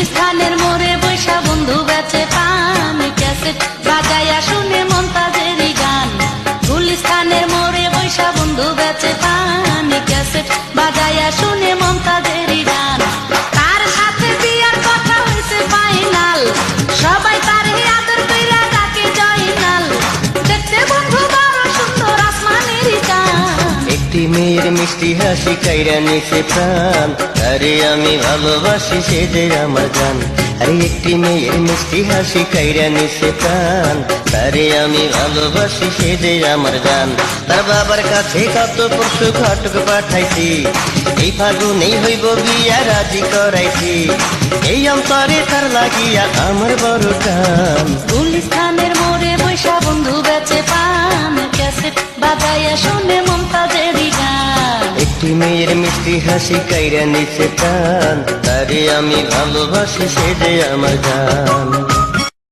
গুলিস্থানের মোড়ে বৈশা বন্ধু বেচে পান ক্যাসেট। বাজাইয়া শুনে মমতাজেরই গান। গুলিস্থানের মোড়ে বৈশা বন্ধু বেচে পান ক্যাসেট। বাজাইয়া শুনে মমতাজেরই একটি মেয়ের মিষ্টি হাসি কাইরা নিছে প্রাণ। আরে আমি ভালোবাসি সে যে আমার গান। আরে একটি মেয়ের মিষ্টি হাসি কাইরা নিছে প্রাণ। আরে আমি ভালোবাসি সে যে আমার গান। তার বাবার কাছে কত পশু ঘটক পাঠাইছি। এই ফাগুনেই হইব বিয়া, রাজি করাইছি। এই অন্তরে তার লাগিয়া আমার বড় কান গুলিস্থানের মোড়ে বৈশা বন্ধু বেচে পান। বাজাইয়া শুনে মমতাজেরই একটি মেয়ের মিষ্টি হাসি কাইরা নিচে প্রাণ। তারে আমি ভালোবাসি সে যে আমার গান।